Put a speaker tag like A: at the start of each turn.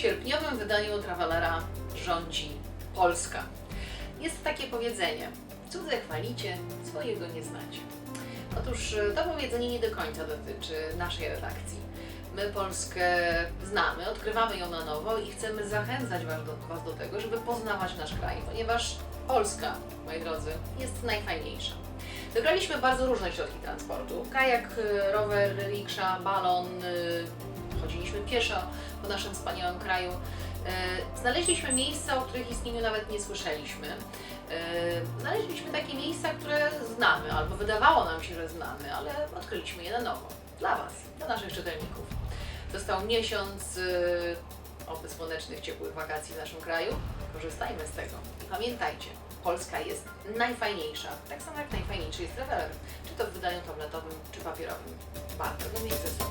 A: sierpniowym wydaniu Travelera rządzi Polska. Jest takie powiedzenie: cudze chwalicie, swojego nie znacie. Otóż e, to powiedzenie nie do końca dotyczy naszej redakcji. My Polskę znamy, odkrywamy ją na nowo i chcemy zachęcać was do, was do tego, żeby poznawać nasz kraj, ponieważ Polska, moi drodzy, jest najfajniejsza. Wybraliśmy bardzo różne środki transportu. Kajak, y, rower, riksza, balon, chodziliśmy pieszo po naszym wspaniałym kraju. Y, Znaleźliśmy miejsca, o których istnieniu nawet nie słyszeliśmy. Y, Znaleźliśmy takie miejsca, które znamy, albo wydawało nam się, że znamy, ale odkryliśmy je na nowo. Dla Was, dla naszych czytelników. Został miesiąc y, oby słonecznych, ciepłych wakacji w naszym kraju. Korzystajmy z tego. I pamiętajcie, Polska jest najfajniejsza, tak samo jak najfajniejszy jest traveler, czy to w wydaniu tabletowym, czy papierowym. Warto go mieć ze sobą.